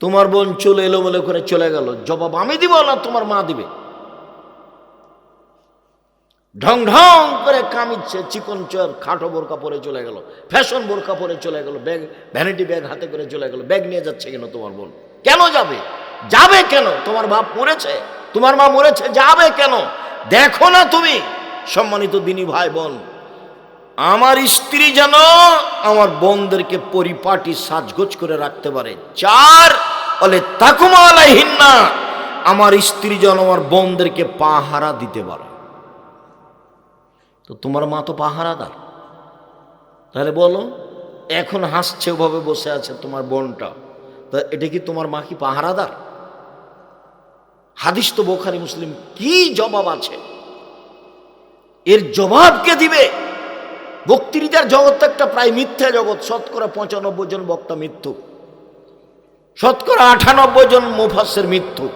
তোমার বোন চলে এলো বলে করে চলে গেল। জবাব আমি দিব না, তোমার মা দিবে। ঢং ঢং করে কামিচ্ছে, চিকন চর, খাটো বোরকা পরে চলে গেল। ফ্যাশন বোরকা পরে চলে গেল, ব্যাগ ভ্যানিটি ব্যাগ হাতে করে চলে গেল। ব্যাগ নিয়ে যাচ্ছে কেন তোমার বোন? কেন যাবে? যাবে কেন? তোমার বাপ মরেছে? তোমার মা মরেছে, যাবে কেন? দেখো না তুমি, সম্মানিত দিনী ভাই বোন। আমার স্ত্রী যেন আমার বোনদেরকে পরিপাটি, সাজগোজ করে রাখতে পারে। চার বলে তাকুমা আলাইহিন্না, আমার স্ত্রী যেন আমার বোনদেরকে পাহারা দিতে পারে। তো তোমার মা তো পাহারাদার। তাহলে বলো, এখন হাসছে ওভাবে বসে আছে তোমার বোনটা। তা এটা কি তোমার মা কি পাহারাদার? হাদিস তো বোখারি, মুসলিম, কি জবাব আছে? এর জবাব কে দিবে? বক্তৃতার জগৎ একটা প্রায় মিথ্যা জগৎ। শতকরা পঁচানব্বই জন বক্তা মৃত্যু। শতকরা আটানব্বই জন মুফাসের মৃত্যু।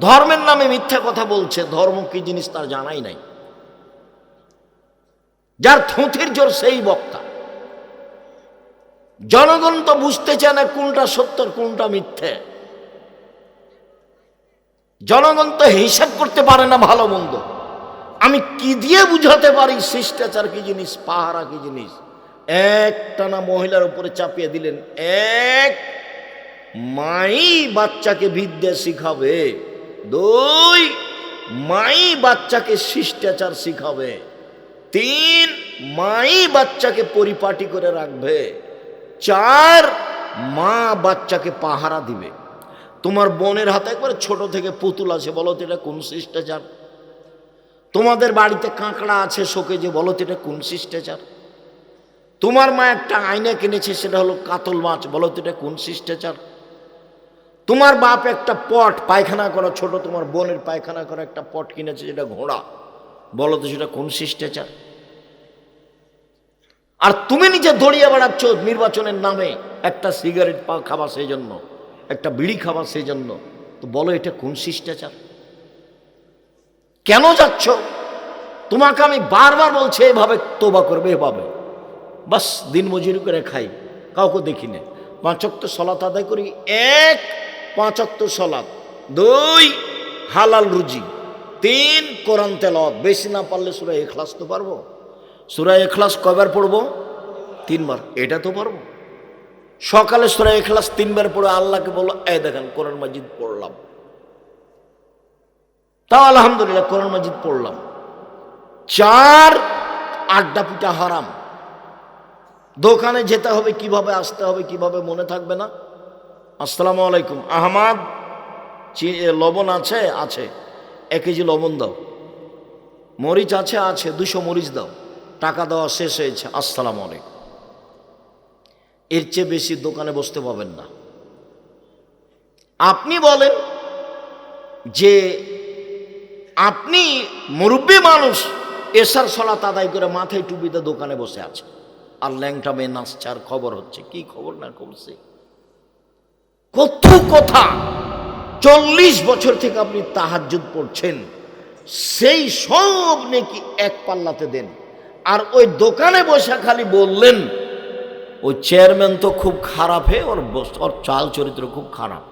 ধর্মের নামে মিথ্যা কথা বলছে, ধর্ম কি জিনিস তার জানাই নাই। যার থুঁথির জোর সেই বক্তা। জনগণ তো বুঝতে চায় না কোনটা সত্য কোনটা মিথ্যে। জনগণ তো হিসাব করতে পারে না ভালো মন্দ। আমি কি দিয়ে বুঝাতে পারি শিষ্টাচার কি জিনিস, পাহারা কি জিনিস? একটানা মহিলার উপরে চাপিয়ে দিলেন, এক মাই বাচ্চাকে বিদ্যা শিখাবে, দুই মাই বাচ্চাকে শিষ্টাচার শিখাবে, তিন মাই বাচ্চাকে পরিপাটি করে রাখবে, চার মা বাচ্চাকে পাহারা দিবে। তোমার বোনের হাতে একবার ছোট থেকে পুতুল আছে, বলো তো এটা কোন শিষ্টাচার? তোমাদের বাড়িতে কাঁকড়া আছে শোকে যে বলো তো এটা কোন শিষ্টাচার? তোমার মা একটা আয়না কিনেছে, সেটা হলো কাতল মাছ, বলো তো এটা কোন শিষ্টাচার? তোমার বাপ একটা পট, পায়খানা করা ছোট, তোমার বোনের পায়খানা করা একটা পট কিনেছে, যেটা ঘোড়া, বলো তো সেটা কোন শিষ্টাচার? আর তুমি নিজে দড়িয়ে বেড়াচ্ছ নির্বাচনের নামে, একটা সিগারেট পা খাবা সেই জন্য একটা বিড়ি খাবা সেই জন্য তো বলো এটা কোন শিষ্টাচার? কেন যাচ্ছ? তোমাকে আমি বারবার বলছি এভাবে তোবা করবে, এভাবে। বাস, দিন মজুরি করে খাই। কাউকে দেখি না। পাঁচক্ত সলাত আদায় করি। এক পাঁচক্ত সলাত। দুই, হালাল রুজি। তিন, কোরআন তেলত বেশি না পারলে সুরা এখলাস তো পারব। সুরা এখলাস কবার পড়ব? তিনবার। এটা তো পারব। সকালে সুরা এখলাস তিনবার পড়ে আল্লাহকে বলো এ দেখেন, কোরআন মাজিদ পড়লাম। তাও আলহামদুলিল্লাহ, কোরআন মাজিদ পড়লাম। চার, আড্ডা পিটা হারাম। দোকানে যেতে হবে, কীভাবে আসতে হবে, কীভাবে মনে থাকবে না? আসসালামু আলাইকুম। আহমাদ লবণ আছে? আছে। এক কেজি লবণ দাও। মরিচ আছে? আছে। দুশো মরিচ দাও। টাকা দেওয়া শেষ হয়েছে। আসসালামু আলাইকুম। এর চেয়ে বেশি দোকানে বসতে পাবেন না। আপনি বলেন যে, আপনি মুরব্বী মানুষ এসার সলাত আদায় করে মাথায় টুপিতে দোকানে বসে আছে। আর ল্যাংটা মেয়ে নাচছে, আর খবর হচ্ছে, কি খবর না করছে? কত কথা! চল্লিশ বছর থেকে আপনি তাহাজ্জুদ পড়ছেন, সেই সব নাকি এক পাল্লাতে দেন। আর ওই দোকানে বসে খালি বললেন, ওই চেয়ারম্যান তো খুব খারাপ হে, ওর ওর চাল চরিত্র খুব খারাপ।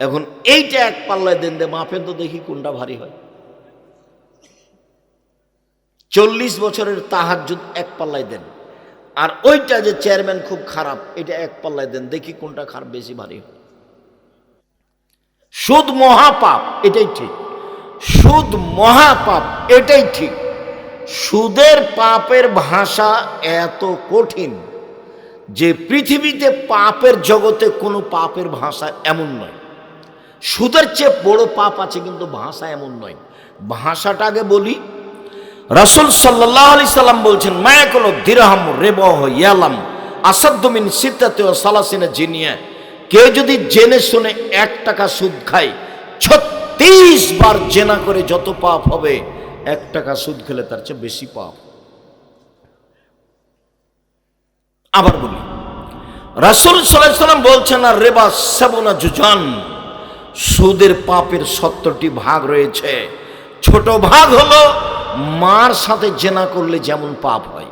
এখন এইটা এক পাল্লায় দেন দে মাপেন তো দেখি কোনটা ভারী হয়। চল্লিশ বছরের তাহাজ্জুদ এক পাল্লায় দেন। আর ওইটা যে চেয়ারম্যান খুব খারাপ, এটা এক পাল্লায় দেন। দেখি কোনটা খারাপ, বেশি ভারী সুদ মহাপাপ, এটাই ঠিক। সুদ মহাপাপ, এটাই ঠিক। সুদের পাপের ভাষা এত কঠিন যে পৃথিবীতে পাপের জগতে কোনো পাপের ভাষা এমন নয়। সুদের চেয়ে বড় পাপ আছে কিন্তু ভাষা এমন নয়। ভাষাটা আগে বলি রাসুল সাল্লাহ আলি সাল্লাম বলছেন, মায়া কোনো দিরহাম রেবহ ইয়ালাম আসাদ্দমিন সিদ্ধাতে সালাসিনে জিনিয়া। কেউ যদি জেনে শুনে এক টাকা সুদ খায়, ছত্রিশ বার জেনা করে যত পাপ হবে, এক টাকা সুদ খেলে তার চেয়ে বেশি পাপ। আবার বলি, রাসুল সাল্লাম বলছেন, আর রেবা সেবনা জুজান, সুদের পাপের সত্তরটি ভাগ রয়েছে। ছোট ভাগ হলো মার সাথে জেনা করলে যেমন পাপ হয়।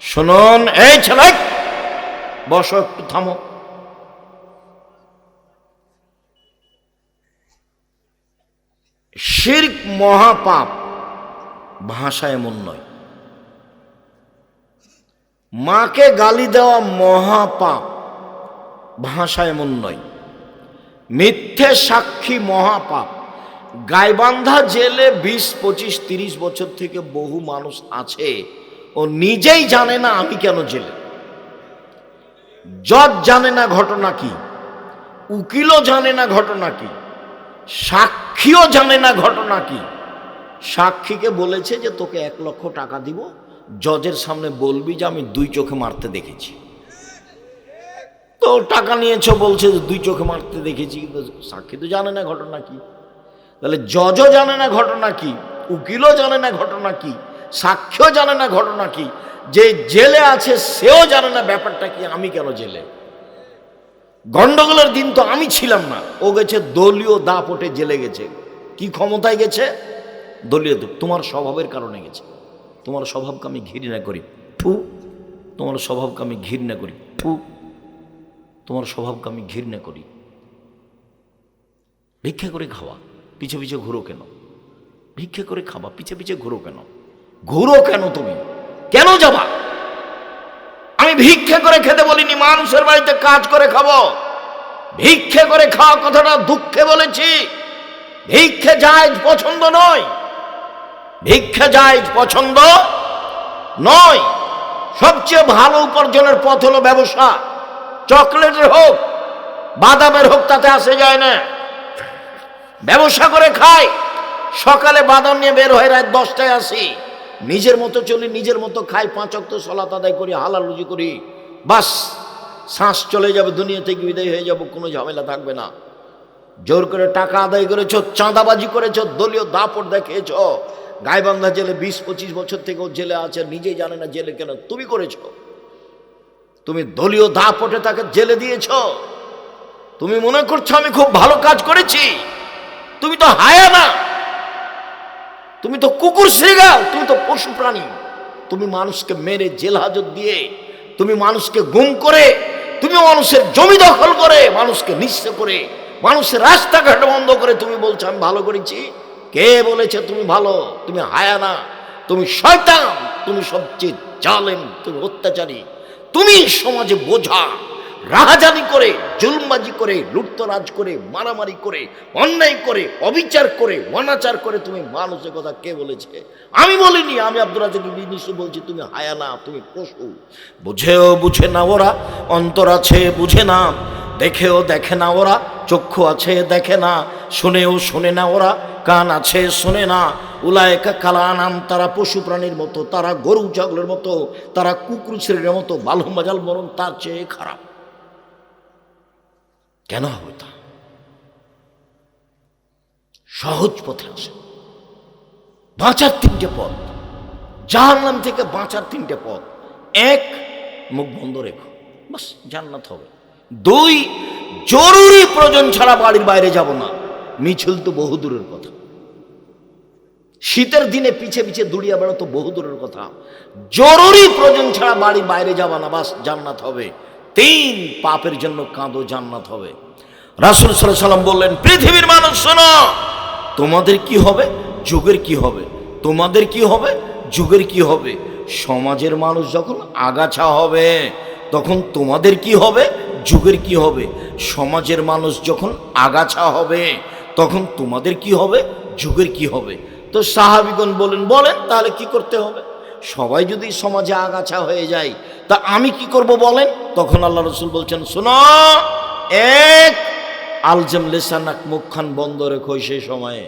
শুনুন, এই ছেলে, বস একটু, থামো। শির্ক মহাপাপ ভাষা এমন নয়। মাকে গালি দেওয়া মহাপাপ ভাষা এমন নয়। মিথ্যে সাক্ষী মহাপাপ গাইবান্ধা জেলে বিশ, পঁচিশ, তিরিশ বছর থেকে বহু মানুষ আছে। ও নিজেই জানে না আমি কেন জেলে। জজ জানে না ঘটনা কি? উকিলও জানে না ঘটনা কি? সাক্ষীও জানে না ঘটনা কি? সাক্ষীকে বলেছে যে তোকে এক লক্ষ টাকা দিব, জজের সামনে বলবি যে আমি দুই চোখে মারতে দেখেছি। তো টাকা নিয়েছো বলছে দুই চোখে মারতে দেখেছি সাক্ষী তো জানে না ঘটনা কি। তাহলে জজও জানে না ঘটনা কি, উকিলও জানে না ঘটনা কি সাক্ষ্য জানে না ঘটনা কি, যে জেলে আছে সেও জানে না ব্যাপারটা কি, আমি কেন জেলে? গন্ডগোলের দিন তো আমি ছিলাম না, ও গেছে দলীয় দাপটে জেলে গেছে। কি ক্ষমতায় গেছে? দলীয় তোমার স্বভাবের কারণে গেছে। তোমার স্বভাবকে আমি ঘৃণা করি। ফু, তোমার স্বভাবকে আমি ঘৃণা করি। ফু, তোমার স্বভাবকে আমি ঘৃণা করি। ভিক্ষা করে খাওয়া। পিছে পিছে ঘুরো কেন? ভিক্ষে করে খাবা, পিছে পিছে ঘুরো কেন? ঘুরো কেন তুমি? কেন যাবা? আমি ভিক্ষে করে খেতে বলিনি, মানুষের বাড়িতে কাজ করে খাব। ভিক্ষে করে খাওয়া কথাটা দুঃখে বলেছি। ভিক্ষে যায় পছন্দ নয়। ভিক্ষে যায় পছন্দ নয়। সবচেয়ে ভালো উপার্জনের পথ হলো ব্যবসা। চকলেটের হোক, বাদামের হোক, তাতে আসে যায় না। ব্যবসা করে খাই সকালে বাদাম নিয়ে বের হয়ে রাত দশটায় আসি। নিজের মতো চলি, নিজের মতো খাই, পাঁচ অক্ত সলাত আদায় করি, হালাল রুজি করি। বাস, শ্বাস চলে যাবে, দুনিয়া থেকে বিদায় হয়ে যাব, কোনো ঝামেলা থাকবে না। জোর করে টাকা আদায় করেছ, চাঁদাবাজি করেছ, দলীয় দাপট দেখিয়েছ। গাইবান্ধা জেলে বিশ, পঁচিশ বছর থেকে ও জেলে আছে, নিজেই জানে না জেলে কেন তুমি করেছ। তুমি দলীয় দাপটে তাকে জেলে দিয়েছ। তুমি মনে করছ আমি খুব ভালো কাজ করেছি? তুমি তো হায়া না তুমি তো কুকুর শ্রীগাল তুমি তো পশু প্রাণী। তুমি মানুষকে মেরে জেল হাজত দিয়ে, তুমি মানুষকে গুম করে, তুমি মানুষের জমি দখল করে, মানুষকে নিঃস্ব করে, মানুষের রাস্তাঘাট বন্ধ করে তুমি বলছো, আমি ভালো করেছি? কে বলেছে, তুমি ভালো, তুমি হায়া না তুমি শয়তান, তুমি সবচেয়ে জালেম, তুমি অত্যাচারী, তুমি সমাজে বোঝা। রাহাজানি করে, জুলমাজি করে, লুটতরাজ করে, মারামারি করে, অন্যায় করে, অবিচার করে, অনাচার করে তুমি মানুষের কথা কে বলেছে? আমি বলিনি, আমি আব্দুল রাজাক নিশ্চয় বলছি, তুমি হায়া না, তুমি পশু। বুঝেও বুঝে না ওরা, অন্তর আছে, বুঝে না। দেখেও দেখে না ওরা, চক্ষু আছে, দেখে না। শুনেও শুনে না ওরা, কান আছে, শুনে না। উলায়কা কালানাম, তারা পশু প্রাণীর মতো, তারা গরু, ছাগলের মতো, তারা কুকুর ছেলের মতো, বালু মাজাল মরণ তার চেয়ে খারাপ। কেন হবে তা? সহজ পথে আসে। বাঁচার তিনটে পথ। জাহান্নাম থেকে বাঁচার তিনটে পথ। এক, মুখ বন্ধ রেখো। বাস, জান্নাত হবে। দুই, জরুরি প্রয়োজন ছাড়া বাড়ির বাইরে যাব না। মিছিল তো বহু দূরের কথা। শীতের দিনে পিছে পিছে দুড়িয়া বেড়াতো বহু দূরের কথা। জরুরি প্রয়োজন ছাড়া বাড়ির বাইরে যাবা না। বাস, জান্নাত হবে। তিন পাপের জন্য কাঁদো, জান্নাত হবে। রাসুল সাল্লাহ সাল্লাম বললেন, পৃথিবীর মানুষ, শোনো, তোমাদের কি হবে? যুগের কি হবে? তোমাদের কি হবে? যুগের কি হবে? সমাজের মানুষ যখন আগাছা হবে, তখন তোমাদের কি হবে? যুগের কি হবে? সমাজের মানুষ যখন আগাছা হবে, তখন তোমাদের কি হবে? যুগের কি হবে? তো সাহাবিগণ বলেন বলেন, তাহলে কি করতে হবে? সবাই যদি সমাজে আগাছা হয়ে যায়, তা আমি কি করব বলেন? তখন আল্লাহ রসুল বলছেন, শোনো, এক, আলজেম লেসানাক মুখখান বন্ধ রেখো সেই সময়ে।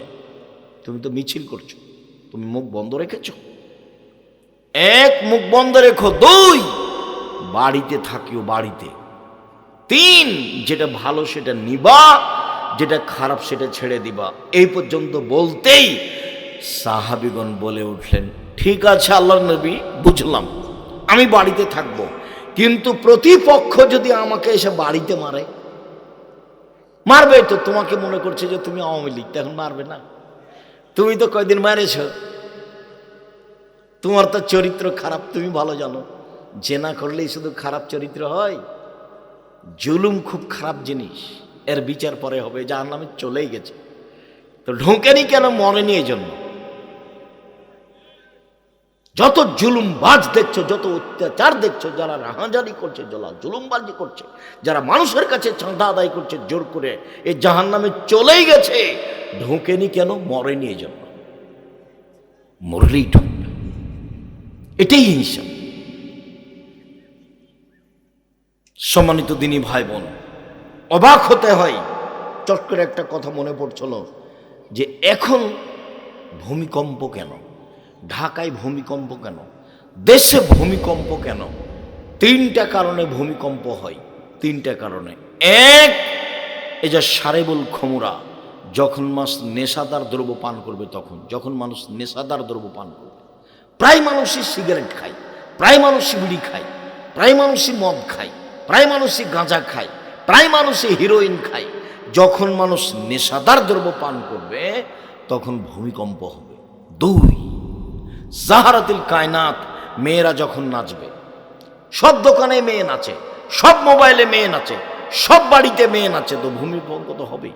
তুমি তো মিছিল করছ, তুমি মুখ বন্ধ রেখেছো। এক, মুখ বন্ধ রেখো। দুই, বাড়িতে থাকিও বাড়িতে। তিন, যেটা ভালো সেটা নিবা, যেটা খারাপ সেটা ছেড়ে দিবা। এই পর্যন্ত বলতেই সাহাবিগণ বলে উঠলেন ঠিক আছে আল্লাহ নবী, বুঝলাম। আমি বাড়িতে থাকব। কিন্তু প্রতিপক্ষ যদি আমাকে এসে বাড়িতে মারে, মারবে তো? তোমাকে মনে করছে যে তুমি আওয়ামী লীগ তখন মারবে না। তুমি তো কয়দিন মারেছ? তোমার তো চরিত্র খারাপ, তুমি ভালো জানো। জেনা করলেই শুধু খারাপ চরিত্র হয়। জুলুম খুব খারাপ জিনিস। এর বিচার পরে হবে যার নামে চলেই গেছে। তো ঢোকেনি কেন মরেনি এই জন্য যত জুলুমবাজ দেখছ, যত অত্যাচার দেখছ, যারা রাহাজানি করছে, যারা জুলুমবাজি করছে, যারা মানুষের কাছে চাঁদা আদায় করছে জোর করে এই জাহান নামে চলেই গেছে। ঢোকেনি কেন? মরেনি এই জন্য মরলেই ঢুকবে এটাই হিংসা। সম্মানিত দিনী ভাই বোন অবাক হতে হয়, চট করে একটা কথা মনে পড়ছিল, যে এখন ভূমিকম্প কেন? ঢাকায় ভূমিকম্প কেন? দেশে ভূমিকম্প কেন? তিনটা কারণে ভূমিকম্প হয়। তিনটা কারণে। এক, এই যে সারেবুল খমুরা, যখন মাস নেশাদার দ্রব্য পান করবে তখন, যখন মানুষ নেশাদার দ্রব্য পান করবে, প্রায় মানুষই সিগারেট খায়, প্রায় মানুষই বিড়ি খায়, প্রায় মানুষই মদ খায়, প্রায় মানুষই গাঁজা খায়, প্রায় মানুষই হিরোইন খায়, যখন মানুষ নেশাদার দ্রব্য পান করবে, তখন ভূমিকম্প হবে। দুই জাহারাতিল কায়নাত, মেয়েরা যখন নাচবে, সব দোকানে মেয়ে নাচে, সব মোবাইলে মেয়ে নাচে, সব বাড়িতে মেয়ে নাচে, তো ভূমিকম্প তো হবেই,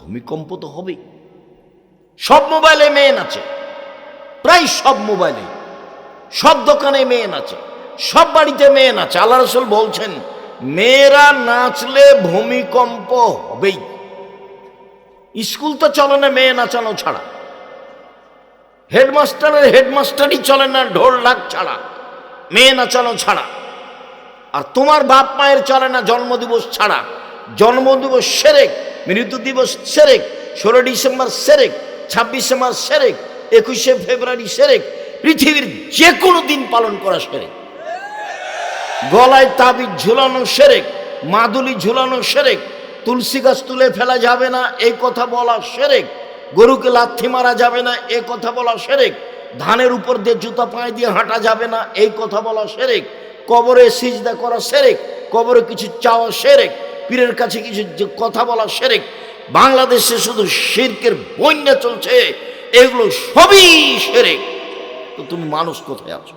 ভূমিকম্প তো হবেই। সব মোবাইলে মেয়ে নাচে, প্রায় সব মোবাইলে, সব দোকানে মেয়ে নাচে, সব বাড়িতে মেয়ে নাচে, আল্লাহ রসুল বলছেন, মেয়েরা নাচলে ভূমিকম্প হবেই। স্কুল তো চলে না, মেয়ে নাচানো ছাড়া। হেডমাস্টারের হেডমাস্টারই চলে না, ঢোল ছাড়া। মেয়ে নাচানো ছাড়া। আর তোমার বাপ মায়ের চলে না, জন্মদিবস ছাড়া। জন্মদিবস সেরেক মৃত্যু দিবস সেরেক, ষোলো ডিসেম্বর সেরেক, ছাব্বিশে মার্চ সেরেক, একুশে ফেব্রুয়ারি সেরেক, পৃথিবীর যে কোনো দিন পালন করা সেরেক। গলায় তাবিজ ঝুলানো সেরেক, মাদুলি ঝুলানো সেরেক, তুলসী গাছ তুলে ফেলা যাবে না, এই কথা বলা সেরেক। গরুকে লাথি মারা যাবে না, এ কথা বলা সেরেক। ধানের উপর দিয়ে জুতা পায়ে দিয়ে হাঁটা যাবে না, এই কথা বলা সেরেক। কবরে সিজদা করা সেরেক, কবরে কিছু চাওয়া সেরেক, পীরের কাছে কিছু কথা বলা সেরেক। বাংলাদেশে শুধু শিরকের বন্যা চলছে, এগুলো সবই সেরেক। তো তুমি মানুষ কোথায় আছো?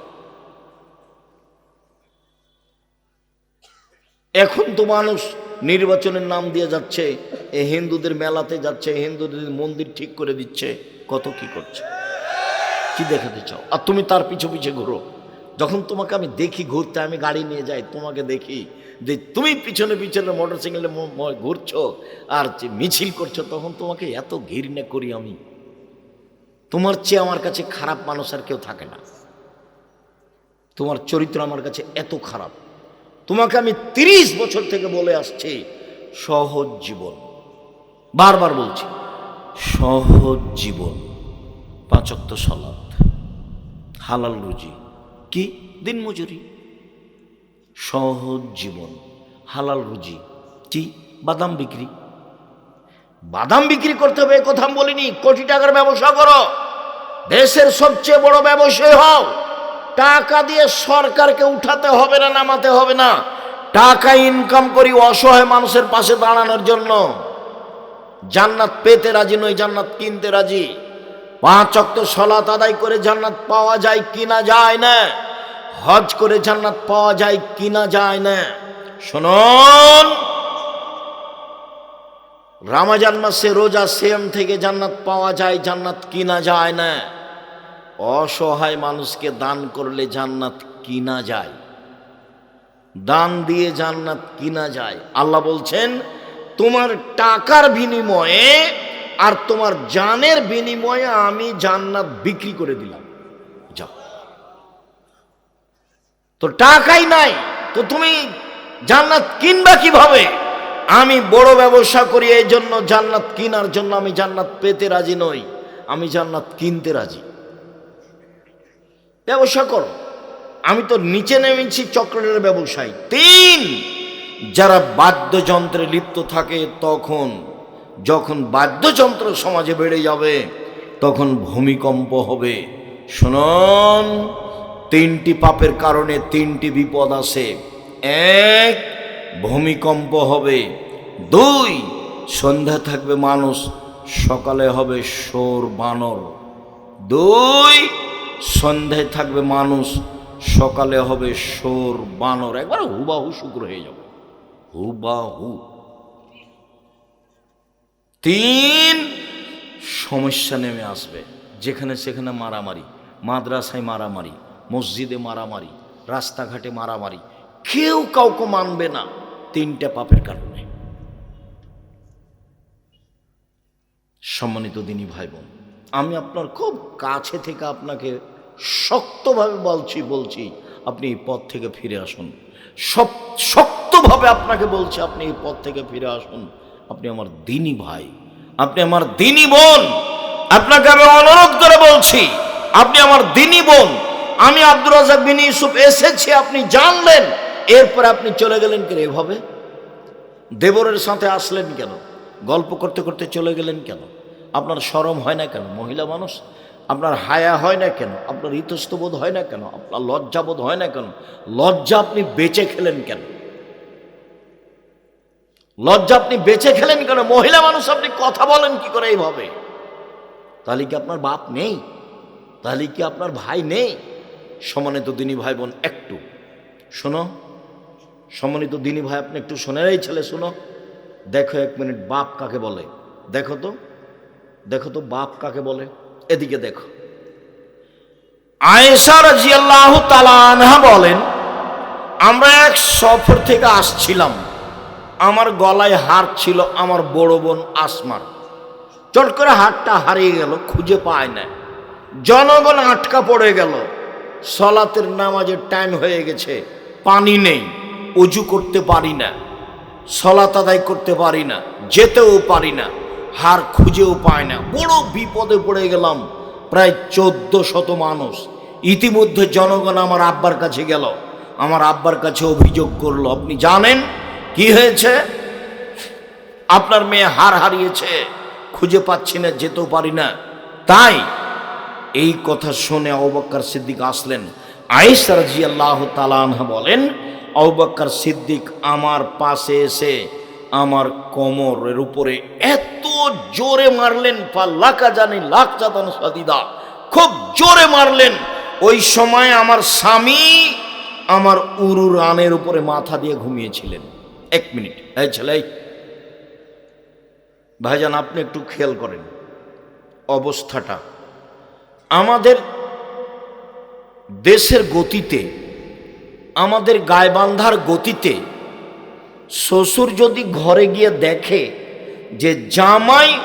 এখন তো মানুষ নির্বাচনের নাম দিয়ে যাচ্ছে, এ হিন্দুদের মেলাতে যাচ্ছে হিন্দুদের মন্দির ঠিক করে দিচ্ছে, কত কি করছে? কি দেখাতে চাও? আর তুমি তার পিছু পিছে ঘুরো। যখন তোমাকে আমি দেখি ঘুরতে, আমি গাড়ি নিয়ে যাই, তোমাকে দেখি যে তুমি পিছনে পিছনে মোটর সাইকেলে ঘুরছো আর যে মিছিল করছ, তখন তোমাকে এত ঘৃণা করি আমি। তোমার চেয়ে আমার কাছে খারাপ মানুষ আর কেউ থাকে না। তোমার চরিত্র আমার কাছে এত খারাপ। তোমাকে আমি তিরিশ বছর থেকে বলে আসছি, সহজ জীবন। বারবার বলছি, সহজ জীবন। পাঁচক্ত সলাদ, হালাল রুজি। কি? দিনমজুরি সহজ জীবন, হালাল রুজি। কি? বাদাম বিক্রি। বাদাম বিক্রি করতে হবে কথা বলিনি, কোটি টাকার ব্যবসা করো। দেশের সবচেয়ে বড় ব্যবসায়ী হও। টাকা দিয়ে সরকারকে উঠাতে হবে না, নামাতে হবে না। টাকা ইনকাম করি অসহায় মানুষের পাশে দাঁড়ানোর জন্য। জান্নাত পেতে রাজি নই, জান্নাত কিনতে রাজি। পাঁচ অক্ত সলাত আদায় করে জান্নাত পাওয়া যায় কিনা যায় না। হজ করে জান্নাত পাওয়া যায় কিনা যায় না। শুনুন। রামাজান মাসে রোজা সেম থেকে জান্নাত পাওয়া যায়, জান্নাত কিনা যায় না। অসহায় মানুষকে দান করলে জান্নাত কিনা যায়? দান দিয়ে জান্নাত কিনা যায়? আল্লাহ বলছেন, তোমার টাকার বিনিময়ে আর তোমার জানের বিনিময়ে আমি জান্নাত বিক্রি করে দিলাম। যাও। তো টাকাই নাই, তো তুমি জান্নাত কিনবা কীভাবে? আমি বড় ব্যবসা করি এই জন্য জান্নাত কিনার জন্য আমি জান্নাত পেতে রাজি নই। আমি জান্নাত কিনতে রাজি। ব্যবসা করো। আমি তো নিচে নেমেছি চক্রের ব্যবসায়ী। তিন, যারা বাদ্যযন্ত্রে লিপ্ত থাকে তখন, যখন বাদ্যযন্ত্র সমাজে বেড়ে যাবে, তখন ভূমিকম্প হবে। শুনুন, তিনটি পাপের কারণে তিনটি বিপদ আসে এক, ভূমিকম্প হবে। দুই, সন্ধ্যা থাকবে মানুষ, সকালে হবে সোর বানর। দুই সন্ধ্যায় থাকবে মানুষ, সকালে হবে সোর বানর, একবার হুবাহু শুক্র হয়ে যাবে। হুবাহু। তিন সমস্যা নেমে আসবে, যেখানে সেখানে মারামারি, মাদ্রাসায় মারামারি, মসজিদে মারামারি, রাস্তাঘাটে মারামারি, কেউ কাউকে মানবে না, তিনটা পাপের কারণে। সম্মানিত দিনী ভাই বোন আমি আপনার খুব কাছে থেকে আপনাকে শক্তভাবে বলছি বলছি, আপনি এই পথ থেকে ফিরে আসুন। সব, শক্তভাবে আপনাকে বলছি, আপনি এই পথ থেকে ফিরে আসুন। আপনি আমার দিনী ভাই, আপনি আমার দিনী বোন। আপনাকে আমি অনুরোধ করে বলছি, আপনি আমার দিনী বোন। আমি আব্দুর রাজাক বিন ইউসুফ এসেছি, আপনি জানলেন, এরপর আপনি চলে গেলেন কেন এভাবে? দেবরের সাথে আসলেন কেন? গল্প করতে করতে চলে গেলেন কেন? আপনার সরম হয় না কেন? মহিলা মানুষ? আপনার হায়া হয় না কেন? আপনার ইতস্তবোধ হয় না কেন? আপনার লজ্জাবোধ হয় না কেন? লজ্জা আপনি বেঁচে খেলেন কেন? লজ্জা আপনি বেঁচে খেলেন কেন? মহিলা মানুষ, আপনি কথা বলেন কি করে এইভাবে? তাহলে কি আপনার বাপ নেই? তাহলে কি আপনার ভাই নেই? সমানিত দিনী ভাই বোন একটু শোনো। সম্মানিত দিনী ভাই, আপনি একটু শোনেন এই ছেলে, শোনো। দেখো এক মিনিট, বাপ কাকে বলে? দেখো তো। দেখো তো বাপ কাকে বলে? এদিকে দেখো। আয়েশা রাজিয়াল্লাহ তালানহা বলেন, আমরা এক সফর থেকে আসছিলাম। আমার গলায় হার ছিল আমার বড় বোন আসমার। চট করে হারটা হারিয়ে গেল, খুঁজে পায় না। জনগণ আটকা পড়ে গেল। সলাতের নামাজের টাইম হয়ে গেছে। পানি নেই, উজু করতে পারি না। সলাত আদায় করতে পারি না, যেতেও পারি না। হার খুঁজেও পায় না। বড় বিপদে পড়ে গেলাম, প্রায় চোদ্দ শত মানুষ। ইতিমধ্যে জনগণ আমার আব্বার কাছে গেল। আমার আব্বার কাছে অভিযোগ করল, আপনি জানেন কি হয়েছে? আপনার মেয়ে হার হারিয়েছে, খুঁজে পাচ্ছি না, যেতেও পারি না। তাই এই কথা শুনে অবাক্কার সিদ্দিক আসলেন। আয়েশা রাজি আল্লাহ তালানহা বলেন অবাক্কার সিদ্দিক আমার পাশে এসে আমার কোমরের উপরে এত জোরে মারলেন লাখা জানি, লাখ জাতান সাদিদা। খুব জোরে মারলেন। ওই সময় আমার স্বামী আমার উরু রানের উপরে মাথা দিয়ে ঘুমিয়েছিলেন। এক মিনিট। এই ছেলে ভাইজান, আপনি একটু খেয়াল করেন অবস্থাটা। আমাদের দেশের গতিতে, আমাদের গায়বান্ধার গতিতে, শ্বশুর যদি ঘরে গিয়ে দেখে যে জামাই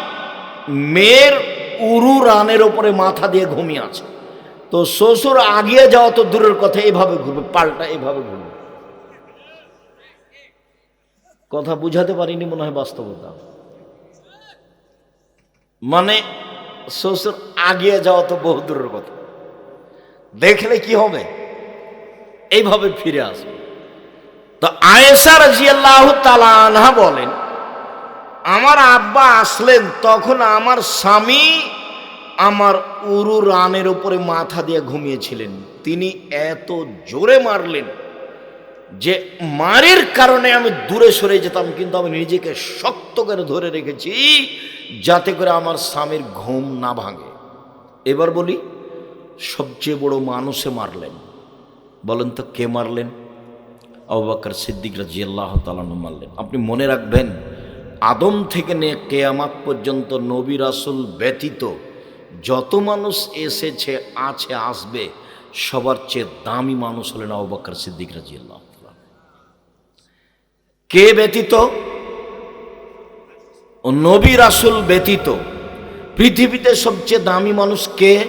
মেয়ের উরু রানের ওপরে মাথা দিয়ে ঘুমিয়ে আছে। তো শ্বশুর আগিয়ে যাওয়া তো দূরের কথা, এভাবে ঘুরবে, পাল্টা এভাবে ঘুরবে। কথা বুঝাতে পারিনি মনে হয় বাস্তবতা। মানে শ্বশুর আগিয়ে যাওয়া তো বহু দূরের কথা। দেখলে কি হবে? এইভাবে ফিরে আসবে। তো আয়েশা রাজিয়াল্লাহ তালানহা বলেন আমার আব্বা আসলেন, তখন আমার স্বামী আমার উরু রানের উপরে মাথা দিয়ে ঘুমিয়েছিলেন। তিনি এত জোরে মারলেন যে মারের কারণে আমি দূরে সরে যেতাম, কিন্তু আমি নিজেকে শক্ত করে ধরে রেখেছি যাতে করে আমার স্বামীর ঘুম না ভাঙে। এবার বলি, সবচেয়ে বড় মানুষে মারলেন। বলেন তো কে মারলেন? আবাক্কর সিদ্দিক রাজি আল্লাহ তালানু মারলেন। আপনি মনে রাখবেন আদম থেকে নিয়ে কেয়ামাত পর্যন্ত নবী রাসুল ব্যতীত যত মানুষ এসেছে, আছে, আসবে, সবার চেয়ে দামি মানুষ হলেন আবাক্কর সিদ্দিক রাজি কে ব্যতীত? নবী রাসুল ব্যতীত। পৃথিবীতে সবচেয়ে দামি মানুষ কে?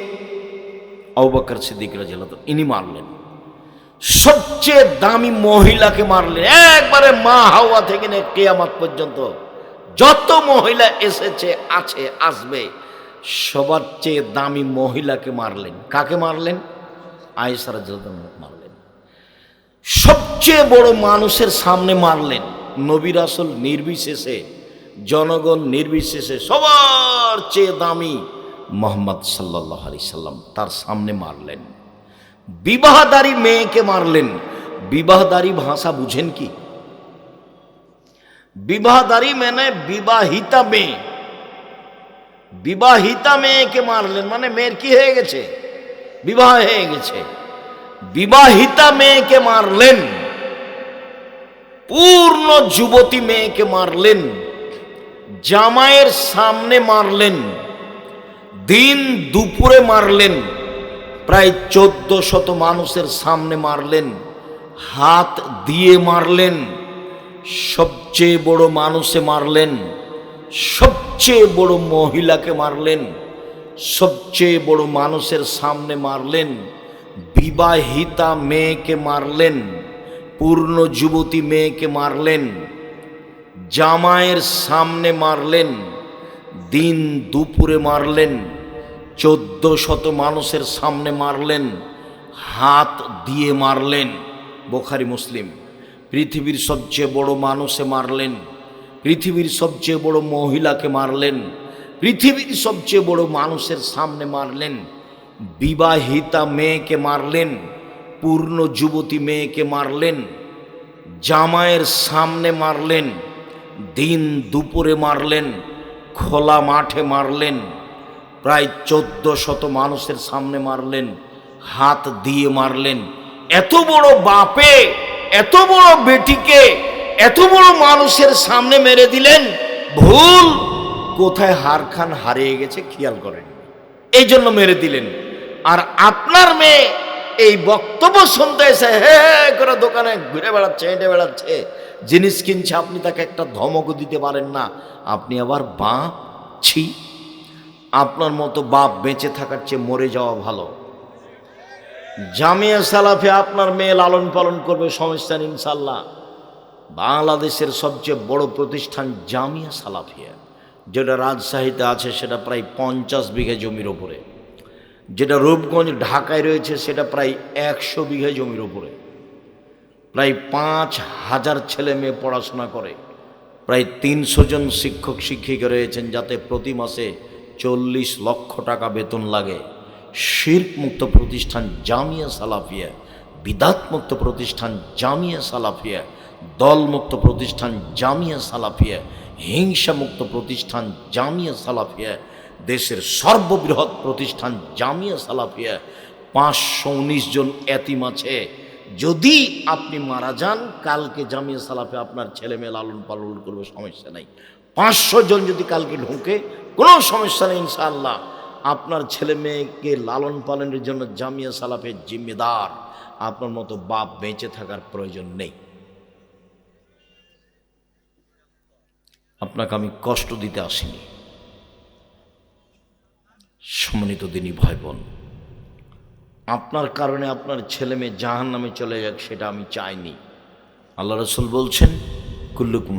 আবাক্কর সিদ্দিক রাজি আল্লাহ ইনি মারলেন। সবচেয়ে দামি মহিলাকে মারলেন। একবারে মা হাওয়া থেকে নিয়ে কেয়ামাত পর্যন্ত। যত মহিলা এসেছে, আছে, আসবে, সবার চেয়ে দামি মহিলাকে মারলেন। কাকে মারলেন? আয়েসার মারলেন। সবচেয়ে বড় মানুষের সামনে মারলেন নবীর আসল নির্বিশেষে, জনগণ নির্বিশেষে, সবার চেয়ে দামি মোহাম্মদ সাল্লাহ আলি সাল্লাম তার সামনে মারলেন। বিবাহদারী মেয়েকে মারলেন। বিবাহদারী ভাষা বুঝেন কি? বিবাহদারী মানে বিবাহিতা মেয়ে। বিবাহিতা মেয়েকে মারলেন মানে মেয়ের কি হয়ে গেছে? বিবাহ হয়ে গেছে। বিবাহিতা মেয়েকে মারলেন। পূর্ণ যুবতী মেয়েকে মারলেন। জামাইয়ের সামনে মারলেন। দিন দুপুরে মারলেন। প্রায় চোদ্দ শত মানুষের সামনে মারলেন। হাত দিয়ে মারলেন। সবচেয়ে বড় মানুষে মারলেন, সবচেয়ে বড় মহিলাকে মারলেন, সবচেয়ে বড় মানুষের সামনে মারলেন, বিবাহিতা মেয়েকে মারলেন, পূর্ণ যুবতী মেয়েকে মারলেন, জামাইয়ের সামনে মারলেন, দিন দুপুরে মারলেন, চোদ্দ শত মানুষের সামনে মারলেন, হাত দিয়ে মারলেন, বোখারি মুসলিম। পৃথিবীর সবচেয়ে বড় মানুষে মারলেন, পৃথিবীর সবচেয়ে বড় মহিলাকে মারলেন, পৃথিবীর সবচেয়ে বড় মানুষের সামনে মারলেন, বিবাহিতা মেয়েকে মারলেন, পূর্ণ যুবতী মেয়েকে মারলেন, জামাইয়ের সামনে মারলেন, দিন দুপুরে মারলেন, খোলা মাঠে মারলেন, প্রায় চোদ্দ শত মানুষের সামনে মারলেন, হাত দিয়ে মারলেন। এত বড় বাপে এত বড় বেটিকে, এত বড় মানুষের সামনে মেরে দিলেন, ভুল। কোথায় হার খান হারিয়ে গেছে খেয়াল করেন। এই জন্য মেরে দিলেন। আর আপনার মেয়ে এই বক্তব্য শুনতে এসে হে করে দোকানে ঘুরে বেড়াচ্ছে, হেঁটে বেড়াচ্ছে। জিনিস কিনছে, আপনি তাকে একটা ধমকও দিতে পারেন না। আপনি আবার বাপ ছি আপনার মতো বাপ বেঁচে থাকার চেয়ে মরে যাওয়া ভালো। জামিয়া সালাফে আপনার মেয়ে লালন পালন করবে সমস্যা ইনশাল্লাহ বাংলাদেশের সবচেয়ে বড় প্রতিষ্ঠান জামিয়া সালাফিয়া যেটা রাজশাহীতে আছে, সেটা প্রায় পঞ্চাশ বিঘা জমির ওপরে। যেটা রূপগঞ্জ, ঢাকায় রয়েছে, সেটা প্রায় একশো বিঘা জমির ওপরে। প্রায় পাঁচ হাজার ছেলে মেয়ে পড়াশোনা করে। প্রায় তিনশো জন শিক্ষক শিক্ষিকা রয়েছেন যাতে প্রতি মাসে চল্লিশ লক্ষ টাকা বেতন লাগে। শির্ক মুক্ত প্রতিষ্ঠান জামিয়া সালাফিয়া বিদাত মুক্ত প্রতিষ্ঠান জামিয়া সালাফিয়া, দলমুক্ত প্রতিষ্ঠান জামিয়া সালাফিয়া হিংসা মুক্ত প্রতিষ্ঠান জামিয়া সালাফিয়া, দেশের সর্ববৃহৎ প্রতিষ্ঠান জামিয়া সালাফিয়া। পাঁচশো উনিশ জন এতিম আছে। যদি আপনি মারা যান, কালকে জামিয়া সালাফে আপনার ছেলে মেয়ে লালন পালন করবে, সমস্যা নাই। পাঁচশো জন যদি কালকে ঢুকে, কোনো সমস্যা নেই, ইনশাআল্লাহ। আপনার ছেলে মেয়েকে লালন পালনের জন্য জামিয়া সালাফের জিম্মেদার, আপনার মতো বাপ বেঁচে থাকার প্রয়োজন নেই। আপনাকে আমি কষ্ট দিতে আসিনি। সম্মানিত দিনই ভয় বোন আপনার কারণে আপনার ছেলে মেয়ে জাহান নামে চলে যাক, সেটা আমি চাইনি। আল্লাহ রসুল বলছেন, কুল্লুকুম